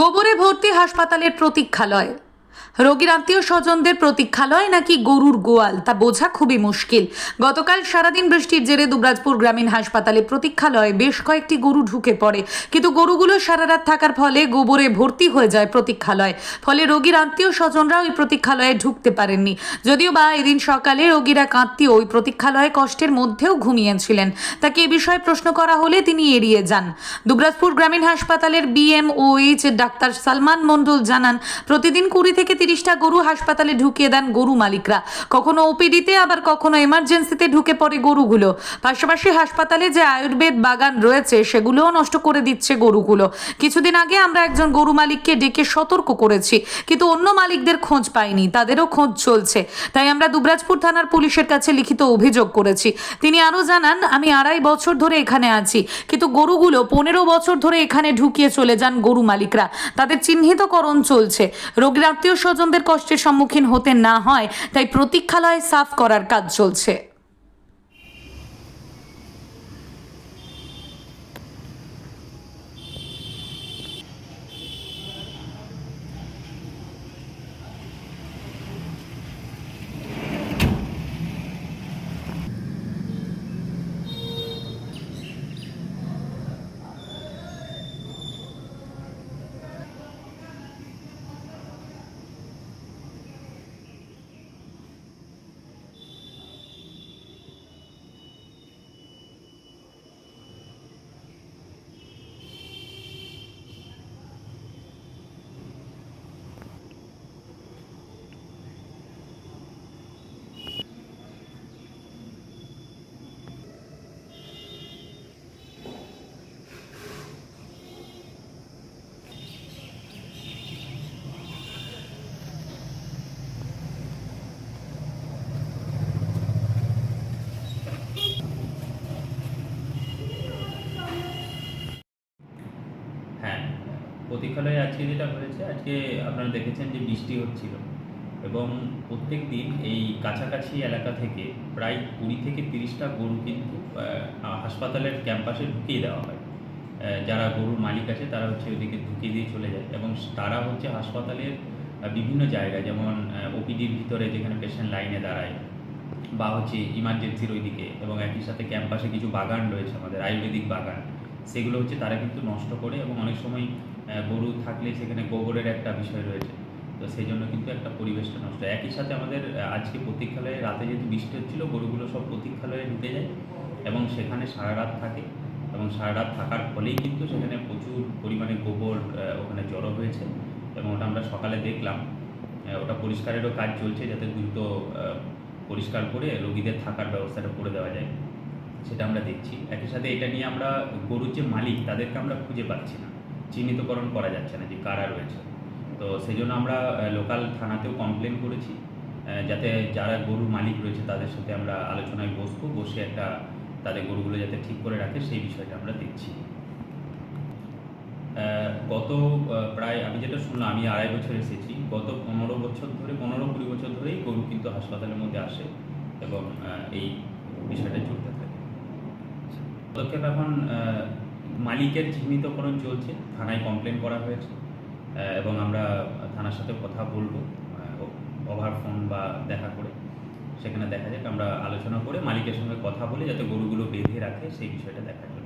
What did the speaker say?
গোবরে ভর্তি হাসপাতালের প্রতীক্ষালয়। রোগীর আত্মীয় স্বজনদের প্রতীক্ষালয় নাকি গরুর গোয়াল? তা বোঝা খুবই মুশকিল। গতকাল সারাদিন বৃষ্টির জেরে দুবরাজপুর গ্রামীণ হাসপাতালে প্রতীক্ষালয়ে বেশ কয়েকটি গরু ঢুকে পড়ে। কিন্তু গরুগুলো সারা রাত থাকার ফলে গোবরে ভর্তি হয়ে যায় প্রতীক্ষালয়। ফলে রোগীর আত্মীয় স্বজনরা ওই প্রতীক্ষালয়ে ঢুকতে পারেননি। যদিও বা এদিন সকালে রোগীর এক আত্মীয় ওই প্রতীক্ষালয়ে কষ্টের মধ্যেও ঘুমিয়েছিলেন। তাকে এ বিষয়ে প্রশ্ন করা হলে তিনি এড়িয়ে যান। দুবরাজপুর গ্রামীণ হাসপাতালের বিএমওএইচ ডাক্তার সালমান মণ্ডল জানান, প্রতিদিন কুড়ি থেকে তিরিশটা গরু হাসপাতালে ঢুকিয়ে দেন গরু মালিকরা। কখনো ওপিডিতে, আবার কখনো এমার্জেন্সিতে ঢুকে পড়ে গরুগুলো। পাশাপাশি হাসপাতালে যে আয়ুর্বেদ বাগান রয়েছে, সেগুলোও নষ্ট করে দিচ্ছে গরুগুলো। কিছুদিন আগে আমরা একজন গরু মালিককে ডেকে সতর্ক করেছি, কিন্তু অন্য মালিকদের খোঁজ পাইনি, তাদেরও খোঁজ চলছে। তাই আমরা দুবরাজপুর থানার পুলিশের কাছে লিখিত অভিযোগ করেছি। তিনি আরও জানান, আমি আড়াই বছর ধরে এখানে আছি, কিন্তু গরুগুলো পনেরো বছর ধরে এখানে ঢুকিয়ে চলে যান গরু মালিকরা। তাদের চিহ্নিতকরণ চলছে। রোগীর আত্মীয় স্বজনদের কষ্টের সম্মুখীন হতে না হয় তাই প্রতীক্ষালয় সাফ করার কাজ চলছে। হ্যাঁ প্রতীক্ষালয়ে আজকে যেটা হয়েছে, আজকে আপনারা দেখেছেন যে বৃষ্টি হচ্ছিল এবং প্রত্যেক দিন এই কাছাকাছি এলাকা থেকে প্রায় কুড়ি থেকে তিরিশটা গরু কিন্তু হাসপাতালের ক্যাম্পাসে ঢুকিয়ে দেওয়া হয়। যারা গরুর মালিক আছে তারা হচ্ছে ওদিকে ঢুকিয়ে দিয়ে চলে যায় এবং তারা হচ্ছে হাসপাতালের বিভিন্ন জায়গায় যেমন ওপিডির ভিতরে যেখানে পেশেন্ট লাইনে দাঁড়ায় বা হচ্ছে ইমার্জেন্সির ওইদিকে এবং একই সাথে ক্যাম্পাসে কিছু বাগান রয়েছে আমাদের, আয়ুর্বেদিক বাগান। সেগুলো হচ্ছে তারা কিন্তু নষ্ট করে এবং অনেক সময় গরু থাকলে সেখানে গোবরের একটা বিষয় রয়েছে। তো সেই জন্য কিন্তু একটা পরিবেশটা নষ্ট একই সাথে আমাদের আজকে প্রতীক্ষালয়ে রাতে যেহেতু বৃষ্টি হচ্ছিল, গরুগুলো সব প্রতীক্ষালয়ে ঢুকে যায় এবং সেখানে সারা রাত থাকে এবং সারা রাত থাকার ফলেই কিন্তু সেখানে প্রচুর পরিমাণে গোবর ওখানে জড়ো হয়েছে এবং ওটা আমরা সকালে দেখলাম। ওটা পরিষ্কারেরও কাজ চলছে যাতে দ্রুত পরিষ্কার করে রোগীদের থাকার ব্যবস্থাটা করে দেওয়া যায়। সেটা আমরা দেখছি। একই সাথে এটা নিয়ে আমরা গরুর যে মালিক, তাদেরকে আমরা খুঁজে পাচ্ছি না। চিহ্নিতকরণ করা যাচ্ছে না যে কারা রয়েছে। তো সেই জন্য আমরা লোকাল থানাতেও কমপ্লেন করেছি যাতে যারা গরুর মালিক রয়েছে তাদের সাথে আমরা আলোচনায় বসবো, বসে একটা তাদের গরুগুলো যাতে ঠিক করে রাখে, সেই বিষয়টা আমরা দেখছি। গত প্রায় আমি যেটা শুনলাম, আমি আড়াই বছর এসেছি। গত পনেরো বছর ধরে, পনেরো কুড়ি বছর ধরেই গরু কিন্তু হাসপাতালের মধ্যে আসে এবং এই বিষয়টা চলতে থাকে। পদক্ষেপ এখন মালিকের চিহ্নিতকরণ চলছে, থানায় কমপ্লেন করা হয়েছে এবং আমরা থানার সাথে কথা বলব ওভার ফোন বা দেখা করে, সেখানে দেখা যাক, আমরা আলোচনা করে মালিকের সঙ্গে কথা বলে যাতে গরুগুলো বেঁধে রাখে, সেই বিষয়টা দেখার জন্য।